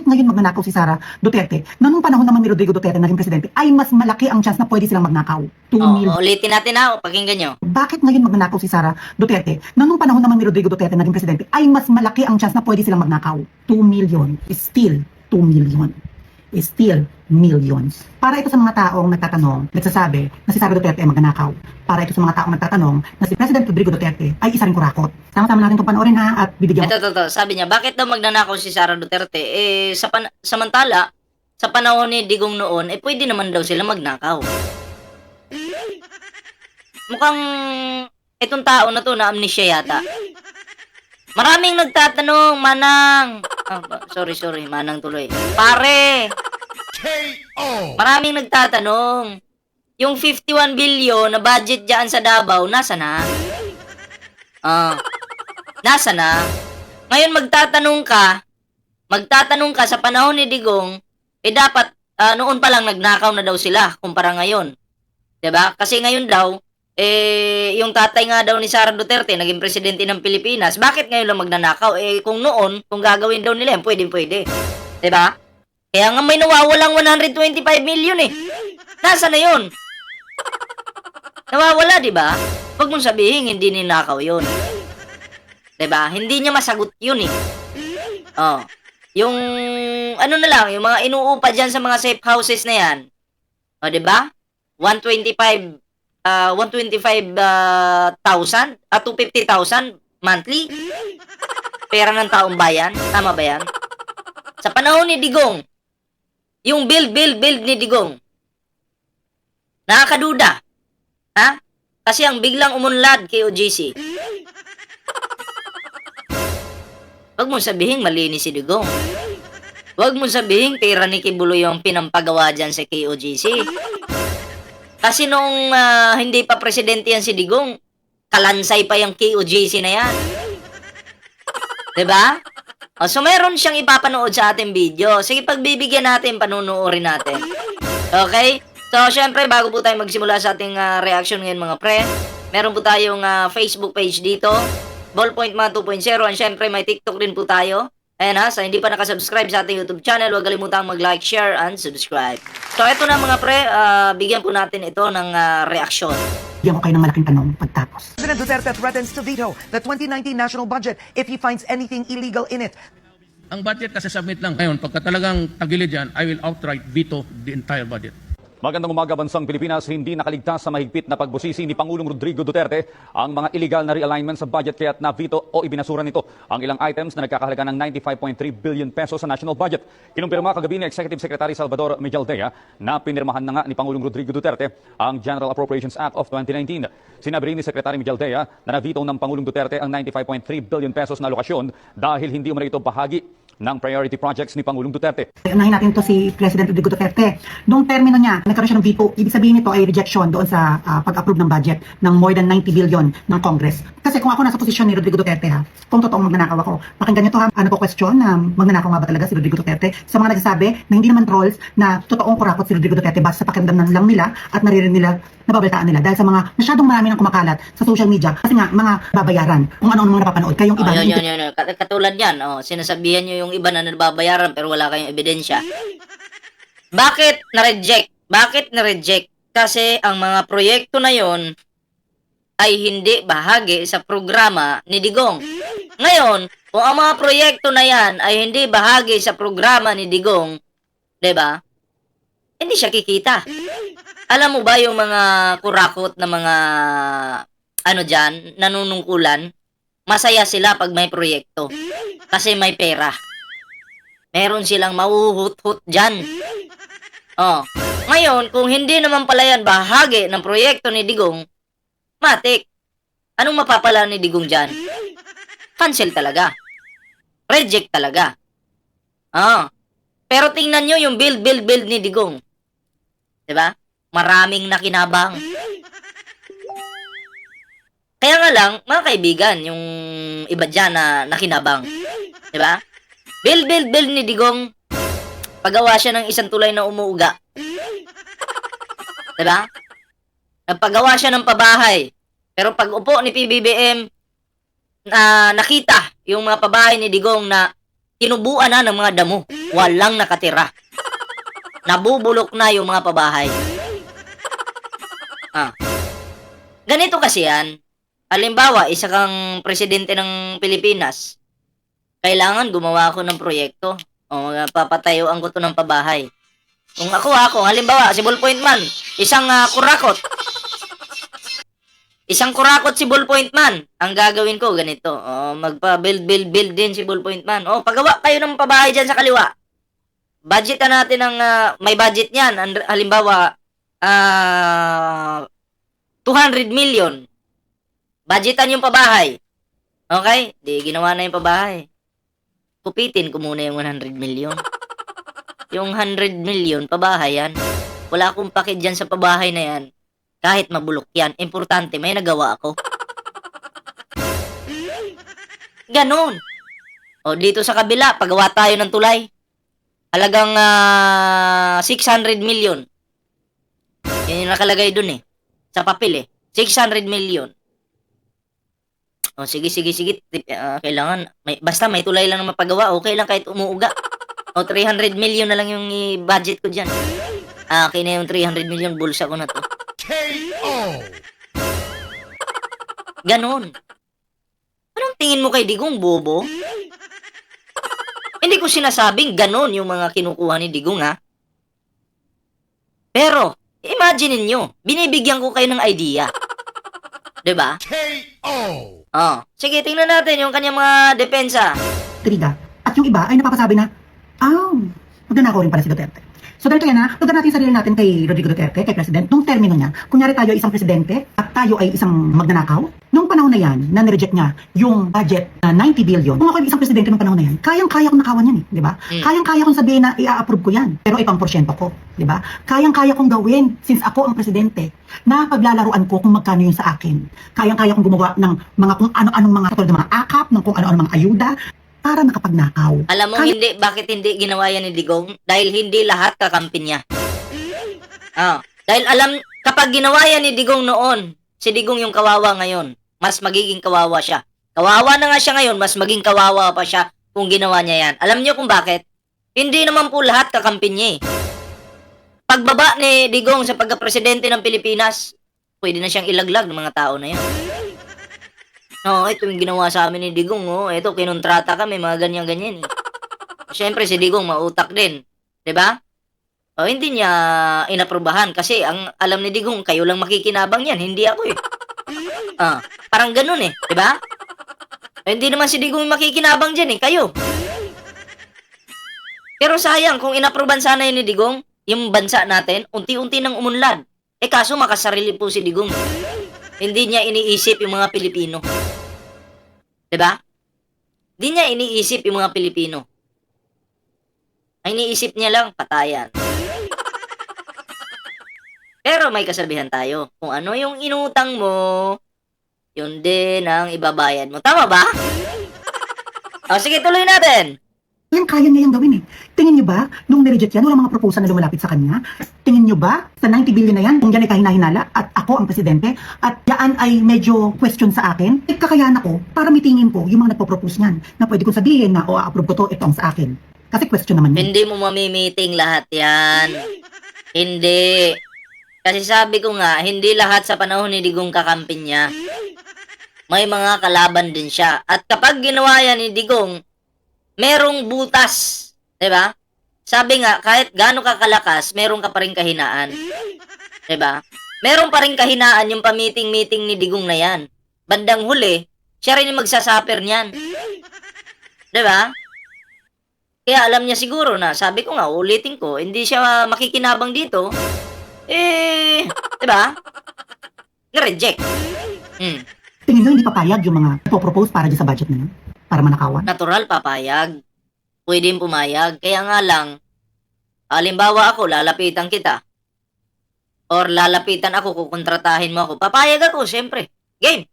bakit ngayon magnanakaw si Sara Duterte na nung panahon naman ni Rodrigo Duterte naging presidente ay mas malaki ang chance na pwede silang magnakaw? 2 Oh, million. ulitin natin ha, pakinggan nyo. Bakit ngayon magnanakaw si Sara Duterte na nung panahon naman ni Rodrigo Duterte naging presidente ay mas malaki ang chance na pwede silang magnakaw? 2 million. Still 2 million. Still millions. Para ito sa mga taong nagtatanong, nagsasabi na si Sara Duterte ay magnanakaw. Para ito sa mga taong nagtatanong na si President Rodrigo Duterte ay isa ring kurakot. Sama-sama natin itong panoorin ha at bibigyan Ito, ito, ito. Sabi niya, bakit daw magnanakaw si Sara Duterte? Eh, sa pan- samantala, sa panahon ni Digong noon, eh pwede naman daw sila magnakaw. Mukhang itong tao na to na amnesia yata. Maraming nagtatanong, Manang. Ba- sorry, sorry, Manang tuloy. Pare, maraming nagtatanong. Yung 51 billion na budget dyan sa Davao, nasa na? Ah, nasa na? Ngayon magtatanong ka, magtatanong ka sa panahon ni Digong, eh dapat ah, noon pa lang nagnakaw na daw sila kumpara ngayon. 'Di ba? Kasi ngayon daw eh yung tatay nga daw ni Sara Duterte naging presidente ng Pilipinas. Bakit ngayon lang magnanakaw? Eh kung noon, kung gagawin daw nila, yan, pwede pwede. 'Di ba? Kaya nga may nawawalang 125 million eh. Nasa na 'yon? Nawawala, 'di ba? Huwag mong sabihin hindi ninakaw 'yon. 'Di ba? Hindi niya masagot 'yun eh. Oh. Yung ano na lang, yung mga inuupa diyan sa mga safe houses na 'yan. O, 'di ba? 125 ah 125 ah, thousand at 250,000 monthly. Pera ng taong bayan. Tama ba 'yan? Sa panahon ni Digong, yung build, build, build ni Digong, nakakaduda. Ha? Kasi ang biglang umunlad kay OJC, Huwag mong sabihin malinis si Digong. Huwag mong sabihin pera ni Kibulo yung pinampagawa dyan sa KOGC. Kasi nung ah, hindi pa presidente yan si Digong, kalansay pa yung KOGC na yan. 'Di ba? O, so meron siyang ipapanood sa ating video. Sige, pagbibigyan natin, panunuorin natin. Okay? So, syempre, bago po tayo magsimula sa ating ah, reaction ngayon mga pre, meron po tayong ah, Facebook page dito, Ballpoint mga 2.0, and syempre, may TikTok din po tayo. Ayan ha, sa hindi pa nakasubscribe sa ating YouTube channel, huwag kalimutang mag-like, share, and subscribe. So, ito na mga pre, ah, bigyan po natin ito ng ah, reaksyon. Bigyan ko kayo ng malaking tanong pagtapos. President Duterte threatens to veto the 2019 national budget if he finds anything illegal in it. Ang budget kasi submit lang ngayon, pagka talagang tagilid yan, I will outright veto the entire budget. Magandang umaga bansang Pilipinas, hindi nakaligtas sa mahigpit na pagbusisi ni Pangulong Rodrigo Duterte ang mga illegal na realignment sa budget kaya't na-veto o ibinasura nito ang ilang items na nagkakahalaga ng 95.3 billion pesos sa national budget. Kinumpirma kagabi ni Executive Secretary Salvador Mejaldea na pinirmahan na nga ni Pangulong Rodrigo Duterte ang General Appropriations Act of 2019. Sinabi rin ni Secretary Mejaldea na na-veto ng Pangulong Duterte ang 95.3 billion pesos na alokasyon dahil hindi umano ito bahagi ng priority projects ni Pangulong Duterte. Unahin natin to si President Rodrigo Duterte. Noong termino niya, nagkaroon siya ng veto. Ibig sabihin nito ay rejection doon sa ah, pag-approve ng budget ng more than 90 billion ng Congress. Kasi kung ako nasa posisyon ni Rodrigo Duterte ha, kung totoong magnanakaw ako, pakinggan niyo to ha, ano po question na magnanakaw nga ba talaga si Rodrigo Duterte? Sa mga nagsasabi na hindi naman trolls na totoong kurakot si Rodrigo Duterte basta sa pakinggan lang nila at naririnig nila, nababaltaan nila dahil sa mga masyadong marami ng kumakalat sa social media kasi nga mga babayaran kung ano ang mga napapanood kayong iba Oh, yun, yun, yun, yun. Kat- Katulad yan, oh, sinasabihan nyo yung iba na nababayaran pero wala kayong ebidensya. Bakit na-reject? Bakit na-reject? Kasi ang mga proyekto na yon ay hindi bahagi sa programa ni Digong. Ngayon, kung ang mga proyekto na yan ay hindi bahagi sa programa ni Digong, 'di ba? Hindi siya kikita. Alam mo ba yung mga kurakot na mga ano diyan, nanunungkulan? Masaya sila pag may proyekto. Kasi may pera. Meron silang mauhut-hut dyan. Oh. Ngayon, kung hindi naman pala yan bahagi ng proyekto ni Digong, matik. Anong mapapala ni Digong dyan? Cancel talaga. Reject talaga. Ah. Pero tingnan nyo yung build, build, build ni Digong. 'Di ba? Maraming nakinabang. Kaya nga lang, mga kaibigan, yung iba dyan na nakinabang. ba? Build, build, build ni Digong. Pagawa siya ng isang tulay na umuuga. 'Di ba? Nagpagawa siya ng pabahay. Pero pag upo ni PBBM, na nakita yung mga pabahay ni Digong na tinubuan na ng mga damo. walang nakatira. Nabubulok na yung mga pabahay. Ah. Ganito kasi yan. Halimbawa, isa kang presidente ng Pilipinas. Kailangan gumawa ako ng proyekto. O papatayuan ko to ng pabahay. Kung ako ako, halimbawa, si Ballpoint Man, isang ah, kurakot. Isang kurakot si Ballpoint Man. Ang gagawin ko, ganito. O, magpa-build, build, build din si Ballpoint Man. O, pagawa kayo ng pabahay dyan sa kaliwa. Budget na natin ng, ah, may budget niyan. Halimbawa, ah, 200 million. Budgetan yung pabahay. Okay? Di, ginawa na yung pabahay. Kupitin ko muna yung 100 million. Yung 100 million, pabahay yan. Wala akong pakit dyan sa pabahay na yan. Kahit mabulok yan. Importante, may nagawa ako. Ganon. O, dito sa kabila, pagawa tayo ng tulay. Halagang ah, 600 million. Yan yung nakalagay dun eh. Sa papel eh. 600 million. O, sige, sige, sige. Ah, kailangan, may, basta may tulay lang na mapagawa. Okay lang kahit umuuga. O, 300 million na lang yung i-budget ko dyan. Ah, okay na yung 300 million. Bulsa ko na to. Ganon. Anong tingin mo kay Digong, bobo? Hindi ko sinasabing ganon yung mga kinukuha ni Digong, ha? Pero, imagine niyo, binibigyan ko kayo ng idea. 'Di ba? Oh, sige, tingnan natin yung kanyang mga depensa. Triga. At yung iba ay napapasabi na, ah, magnanakaw rin pala si Duterte. So ganito yan ha, lugar natin sarili natin kay Rodrigo Duterte, kay President, nung termino niya, kunyari tayo ay isang presidente at tayo ay isang magnanakaw, nung panahon na yan, na nireject niya yung budget na 90 billion, kung ako ay isang presidente nung panahon na yan, kayang-kaya kong nakawan yan eh, di ba? Mm. Kayang-kaya kong sabihin na i-approve ko yan, pero ipang porsyento ko, di ba? Kayang-kaya kong gawin, since ako ang presidente, na paglalaruan ko kung magkano yun sa akin. Kayang-kaya kong gumawa ng mga kung ano-anong mga katulad ng mga akap, ng kung ano-anong mga ayuda, para makapagnakaw. Alam mo Kaya- hindi bakit hindi ginawa yan ni Digong? Dahil hindi lahat kakampi niya. Ah, dahil alam kapag ginawa yan ni Digong noon, si Digong yung kawawa ngayon, mas magiging kawawa siya. Kawawa na nga siya ngayon, mas maging kawawa pa siya kung ginawa niya yan. Alam niyo kung bakit? Hindi naman po lahat kakampi niya eh. Pagbaba ni Digong sa pagka-presidente ng Pilipinas, pwede na siyang ilaglag ng mga tao na yan. No, ito yung ginawa sa amin ni Digong, oh. Ito, kinontrata kami, mga ganyan-ganyan, eh. Siyempre, si Digong mautak din. 'Di ba? O, hindi niya inaprubahan kasi ang alam ni Digong, kayo lang makikinabang yan, hindi ako eh. Ah, parang ganun eh, 'di ba? Eh, hindi naman si Digong makikinabang diyan eh, kayo. Pero sayang, kung inapruban sana yun ni Digong, yung bansa natin, unti-unti nang umunlad. Eh kaso makasarili po si Digong. Hindi niya iniisip yung mga Pilipino. 'Di ba? Hindi niya iniisip yung mga Pilipino. Ang iniisip niya lang, patayan. Pero may kasabihan tayo. Kung ano yung inutang mo, yun din ang ibabayad mo. Tama ba? O, sige, tuloy natin. Yan, kaya niya yung gawin eh. Tingin niyo ba, nung nireject yan, wala mga proposal na lumalapit sa kanya? Tingin niyo ba, sa 90 billion na yan, kung yan ay kahinahinala, at ako ang presidente, at yan ay medyo question sa akin, eh, kakayahan ako para mitingin ko yung mga nagpo-propose niyan, na pwede kong sabihin na, o, approve ko to, ito ang sa akin. Kasi question naman yun. Hindi mo mamimiting lahat yan. Hindi. Kasi sabi ko nga, hindi lahat sa panahon ni Digong kakampi niya. May mga kalaban din siya. At kapag ginawa yan ni Digong, merong butas. 'Di ba? Sabi nga, kahit gaano ka kalakas, meron ka pa rin kahinaan. 'Di ba? Meron pa rin kahinaan yung pamiting-meeting ni Digong na yan. Bandang huli, siya rin yung magsasaper niyan. 'Di ba? Kaya alam niya siguro na, sabi ko nga, ulitin ko, hindi siya makikinabang dito. Eh, 'di ba? Na-reject. Hmm. Tingin niyo hindi papayag yung mga nagpo-propose para dyan sa budget na yun? Para manakawan? natural papayag. Pwedeng pumayag. Kaya nga lang, halimbawa ako, lalapitan kita. Or lalapitan ako, kukontratahin mo ako. Papayag ako, syempre. Game.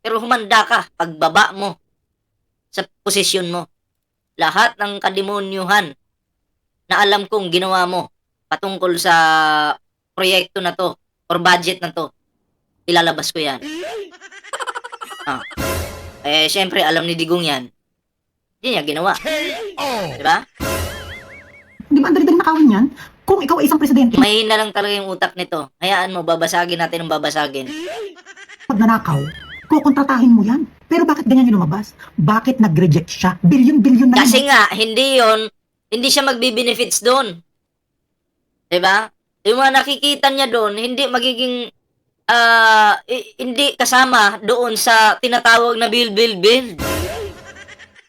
Pero humanda ka, pagbaba mo sa posisyon mo. Lahat ng kademonyuhan na alam kong ginawa mo patungkol sa proyekto na to or budget na to, ilalabas ko yan. Ah. Eh, syempre, alam ni Digong yan. Hindi niya ginawa. Di ba? Di ba, ang dali-dali nakawin yan? Kung ikaw ay isang presidente, Mahina lang talaga yung utak nito. Hayaan mo, babasagin natin ang babasagin. pag nanakaw, kukontratahin mo yan. Pero bakit ganyan yung lumabas? Bakit nag-reject siya? Bilyon-bilyon na Kasi yun. nga, hindi yon hindi siya magbi-benefits doon. 'Di ba? Yung mga nakikita niya doon, hindi magiging i- hindi kasama doon sa tinatawag na build, build, build.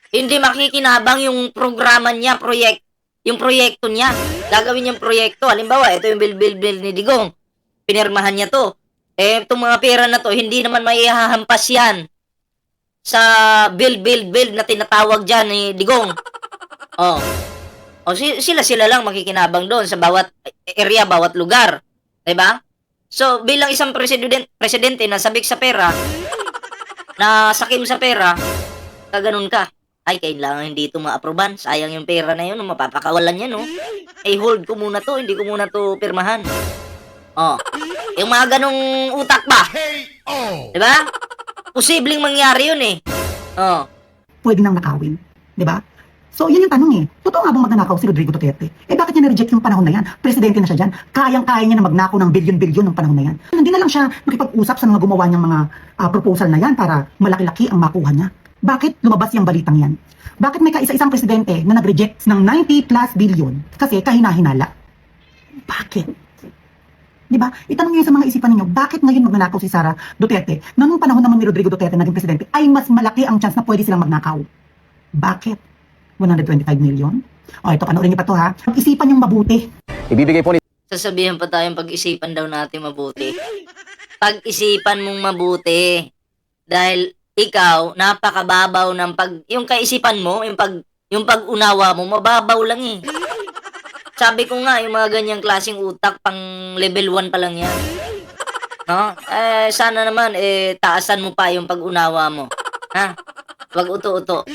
Hindi makikinabang yung programa niya, proyek, yung proyekto niya. Gagawin niyang proyekto. Halimbawa, ito yung build, build, build ni Digong. Pinirmahan niya to. Eh, itong mga pera na to, hindi naman maihahampas yan sa build, build, build na tinatawag dyan ni Digong. Oh. O si- sila sila lang makikinabang doon sa bawat area, bawat lugar. 'Di ba? So, bilang isang president, presidente na sabik sa pera, na sakim sa pera, kaganon ka. Ay, kailangan hindi ito ma-aproban. Sayang yung pera na yun, mapapakawalan yan, no? Ay, hold ko muna to, hindi ko muna to pirmahan. Oh. Yung mga ganong utak ba? Di ba? Posibleng mangyari yun eh. Oh. Pwede nang nakawin. Di ba? So, yan yung tanong eh. Totoo nga bang magnanakaw si Rodrigo Duterte? Eh, bakit niya na-reject yung panahon na yan? Presidente na siya dyan. Kayang-kaya niya na magnakaw ng bilyon-bilyon ng panahon na yan. Hindi na lang siya nakipag-usap sa mga gumawa niyang mga ah, proposal na yan para malaki-laki ang makuha niya. Bakit lumabas yung balitang yan? Bakit may kaisa-isang presidente na nag-reject ng 90 plus billion? Kasi kahina-hinala. Bakit? Di ba? Itanong niyo sa mga isipan ninyo, bakit ngayon magnanakaw si Sara Duterte na nung panahon naman ni Rodrigo Duterte naging presidente ay mas malaki ang chance na pwede silang magnakaw? Bakit? 125 million? O ito, panoorin niyo pa to ha. Pag-isipan yung mabuti. Ibibigay po ni sasabihan pa tayong pag-isipan daw natin mabuti. Pag-isipan mong mabuti. Dahil ikaw, napakababaw ng pag... Yung kaisipan mo, yung pag yung pag-unawa mo, mababaw lang eh. Sabi ko nga, yung mga ganyang klaseng utak, pang level 1 pa lang yan. No? Eh, sana naman, eh, taasan mo pa yung pag-unawa mo. Ha? Wag uto-uto.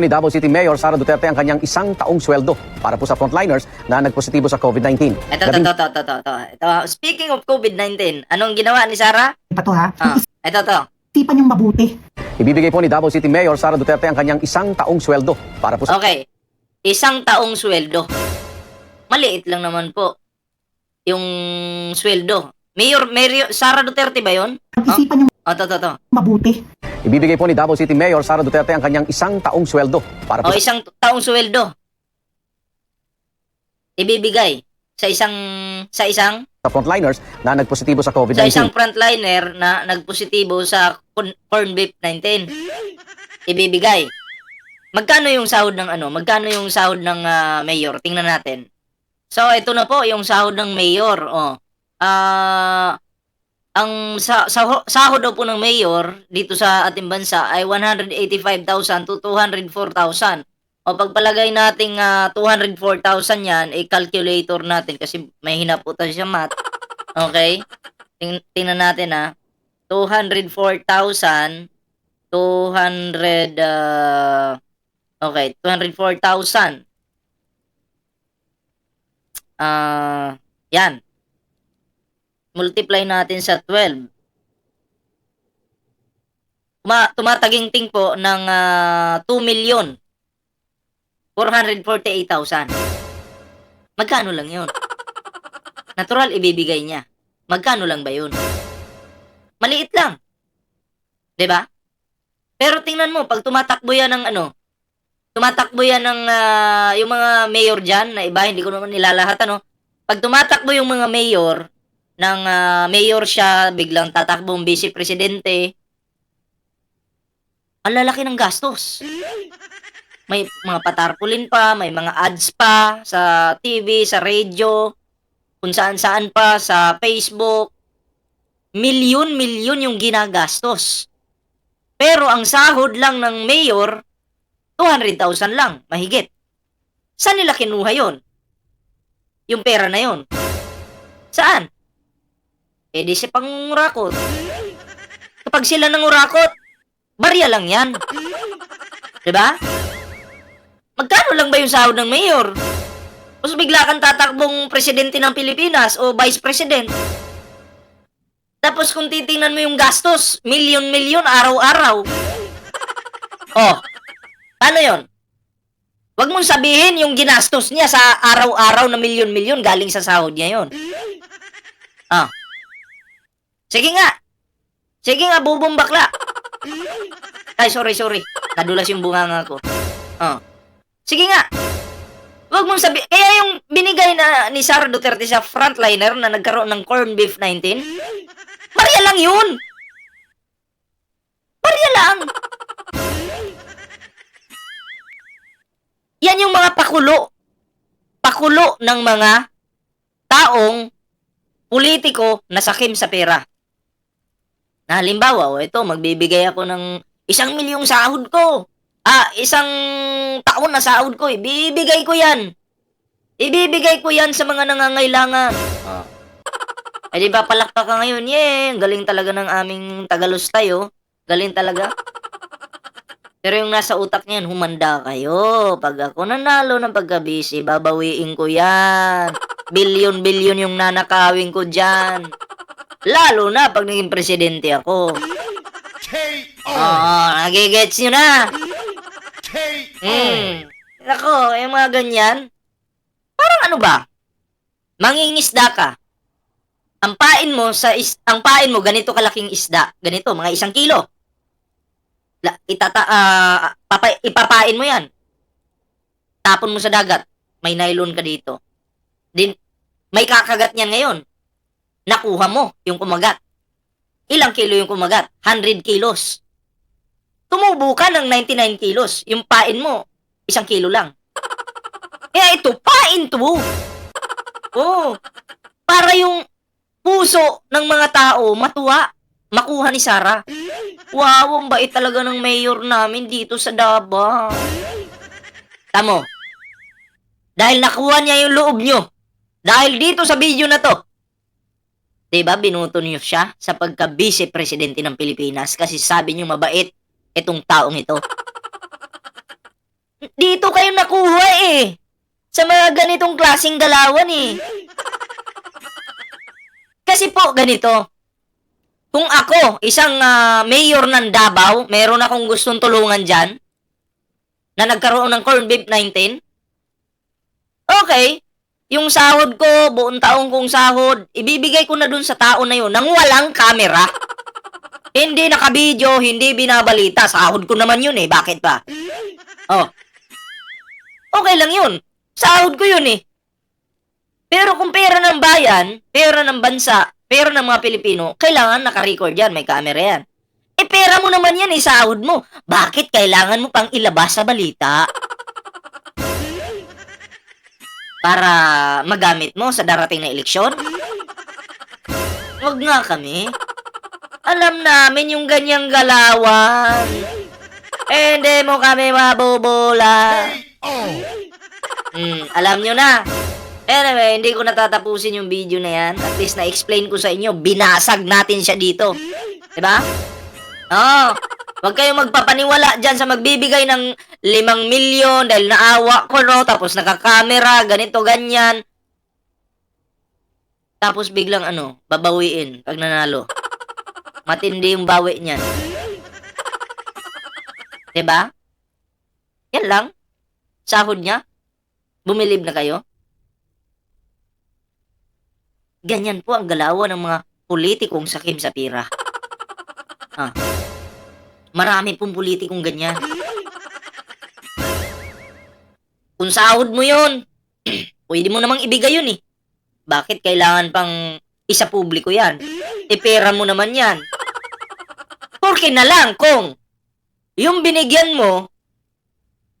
Ni Davao City Mayor Sara Duterte ang kanyang isang taong sweldo para po sa frontliners na nagpositibo sa COVID-19. Ito, ito, ito, ito, ito, ito, ito. Speaking of COVID-19, anong ginawa ni Sarah? Pa to ha. Ah, ito, ito. Pag-isipan yung mabuti. Ibibigay po ni Davao City Mayor Sara Duterte ang kanyang isang taong sweldo para po sa Okay. Isang taong sweldo. Maliit lang naman po. Yung sweldo. Mayor, Mayor, Sara Duterte ba yun? Pag-isipan yung O, to, to, to. mabuti. Ibibigay po ni Davao City Mayor Sara Duterte ang kanyang isang taong sweldo para O, sa isang taong sweldo. Ibibigay sa isang sa isang frontliners na nagpositibo sa sa COVID-19. isang frontliner na nagpositibo sa corn beef 19. Ibibigay. Magkano yung sahod ng ano? Magkano yung sahod ng ah, mayor? Tingnan natin. So, ito na po yung sahod ng mayor. Oh. Ah, ang sa, sa sahod po ng mayor dito sa ating bansa ay 185,000 to 204,000. O pagpalagay nating ah, 204,000 yan, eh calculator natin kasi may hinaputan siya math. Okay? Ting tingnan natin ha. 204,000 200 uh, Okay, 204,000. Ah, yan. Multiply natin sa 12. Tuma tumataginting po ng ah, 2 million 448,000. Magkano lang 'yon? Natural ibibigay niya. Magkano lang ba 'yun? Maliit lang. 'Di ba? Pero tingnan mo, pag tumatakbo yan ng ano, tumatakbo yan ng ah, yung mga mayor dyan, na iba, hindi ko naman nilalahat, ano, pag tumatakbo yung mga mayor, ng ah, mayor siya, biglang tatakbong vice presidente, ang lalaki ng gastos. May mga patarpulin pa, may mga ads pa sa TV, sa radio, kung saan-saan pa, sa Facebook. Milyon-milyon yung ginagastos. Pero ang sahod lang ng mayor, 200,000 lang, mahigit. Saan nila kinuha yon? Yung pera na yon? Saan? Eh di si pangurakot. Kapag sila nangurakot, barya lang yan. 'Di ba? Magkano lang ba yung sahod ng mayor? Tapos bigla kang tatakbong presidente ng Pilipinas o vice president. Tapos kung titingnan mo yung gastos, milyon-milyon araw-araw. Oh, paano yon? Wag mong sabihin yung ginastos niya sa araw-araw na milyon-milyon galing sa sahod niya yon. Ah. Sige nga. Sige nga, bubong bakla. Ay, sorry, sorry. Nadulas yung bunganga ko. Ah. Sige nga. Wag mong sabi, kaya yung binigay na ni Sara Duterte sa frontliner na nagkaroon ng corn beef 19, Maria lang yun. Maria lang. Yan yung mga pakulo. Pakulo ng mga taong politiko na sakim sa pera. Na halimbawa, o ito, magbibigay ako ng isang milyong sahod ko. Ah, isang taon na sahod ko, ibibigay ko yan. Ibibigay ko yan sa mga nangangailangan. Ah. Eh, di ba, palakpak ka ngayon, yeah, galing talaga ng aming Tagalustay, oh. Galing talaga. Pero yung nasa utak niyan, humanda kayo. Pag ako nanalo ng pagkabisi, babawiin ko yan. Bilyon-bilyon yung nanakawin ko dyan. Lalo na pag naging presidente ako. Oo, nagigets nyo na. Hmm. Ako, yung mga ganyan, parang ano ba? Mangingisda ka. Ang pain mo sa is, ang pain mo ganito kalaking isda. Ganito, mga isang kilo. La, itata, ah, papa, ipapain mo yan. Tapon mo sa dagat. May nylon ka dito. Din, may kakagat niyan ngayon. Nakuha mo yung kumagat. Ilang kilo yung kumagat? 100 kilos. Tumubo ka ng 99 kilos. Yung pain mo, isang kilo lang. Kaya ito, pain to. Oh, para yung puso ng mga tao matuwa, makuha ni Sarah. Wow, ang bait talaga ng mayor namin dito sa Davao. Tamo. Dahil nakuha niya yung loob nyo. Dahil dito sa video na to. 'Di ba binuto niyo siya sa pagka-vice presidente ng Pilipinas kasi sabi niyo mabait itong taong ito. Dito kayo nakuha eh. Sa mga ganitong klasing galawan eh. Kasi po, ganito. Kung ako, isang ah, mayor ng Davao, meron akong gustong tulungan dyan, na nagkaroon ng corn beef 19, okay, yung sahod ko, buong taong kong sahod, ibibigay ko na dun sa tao na yun nang walang camera. hindi nakabidyo, hindi binabalita. Sahod ko naman yun eh. Bakit ba? Oh. Okay lang yun. Sahod ko yun eh. Pero kung pera ng bayan, pera ng bansa, pera ng mga Pilipino, kailangan naka-record yan, may camera yan. Eh, pera mo naman yan, eh, sahod mo. Bakit kailangan mo pang ilabas sa balita? Para magamit mo sa darating na eleksyon? Huwag nga kami. Alam namin yung ganyang galawan. Eh, hindi mo kami mabubula. Hmm, alam nyo na. Anyway, hindi ko natatapusin yung video na yan. At least na-explain ko sa inyo, binasag natin siya dito. Diba? Oo. Huwag kayong magpapaniwala dyan sa magbibigay ng limang milyon dahil naawa ko, no? Tapos nakakamera, ganito, ganyan. Tapos biglang ano, babawiin pag nanalo. Matindi yung bawi niyan. Diba? Yan lang. Sahod niya. Bumilib na kayo. Ganyan po ang galawan ng mga politikong sakim sa pira. Ah. Marami pong politikong ganyan. Kung sahod mo yun, pwede mo namang ibigay yun eh. Bakit kailangan pang isa publiko yan? E pera mo naman yan. Porke na lang kung yung binigyan mo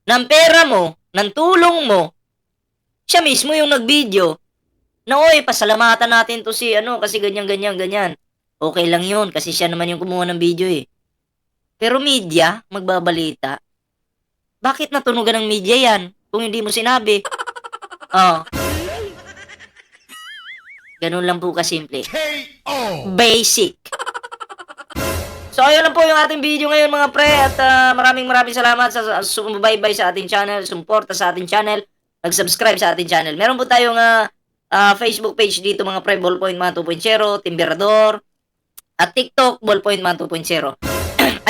ng pera mo, ng tulong mo, siya mismo yung nag-video na oy, pasalamatan natin to si ano kasi ganyan, ganyan, ganyan. Okay lang yun kasi siya naman yung kumuha ng video eh. Pero media, magbabalita, bakit natunugan ng media yan kung hindi mo sinabi? Oh. Ganun lang po kasimple. Basic. So, ayun lang po yung ating video ngayon mga pre at ah, maraming maraming salamat sa, sumubaybay sa ating channel, sumuporta sa ating channel, nag-subscribe sa ating channel. Meron po tayong ah, ah, Facebook page dito mga pre, Ballpoint Man 2.0, Timberador, at TikTok, Ballpoint Man 2.0.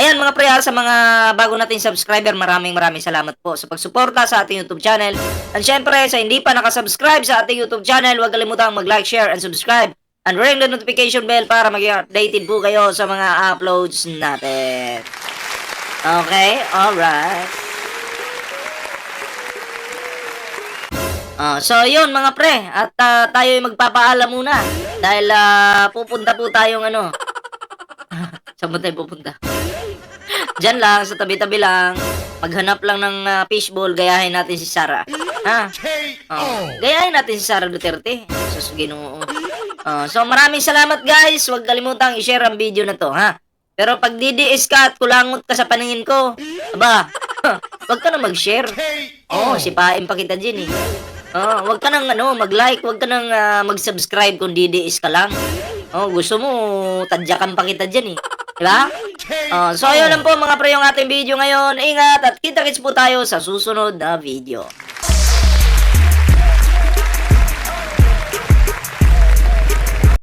Ayan mga pre, sa mga bago nating subscriber, maraming maraming salamat po sa pagsuporta sa ating YouTube channel. And syempre, sa hindi pa nakasubscribe sa ating YouTube channel, huwag kalimutang mag-like, share, and subscribe. And ring the notification bell para maging updated po kayo sa mga uploads natin. Okay, alright. Ah, so yun mga pre, at ah, tayo ay magpapaalam muna dahil ah, pupunta po tayong ano. Saan ba tayo pupunta? Diyan lang, sa tabi-tabi lang. Maghanap lang ng ah, fishbowl, gayahin natin si Sara. Ha? Oh, gayahin natin si Sara Duterte. Sus, ginoo. Oh, so maraming salamat guys. Huwag kalimutang i-share ang video na to, ha? Pero pag DDS ka at kulangot ka sa paningin ko, aba, wag ka na mag-share. Oo, oh, sipain pa kita dyan eh. Oh, wag ka nang ano, mag-like, wag ka nang ah, mag-subscribe kung DDS ka lang. Oh, gusto mo, tadyakan pa kita dyan eh. Diba? Oh, so, ayun lang po mga pre yung ating video ngayon. Ingat at kita-kits po tayo sa susunod na video.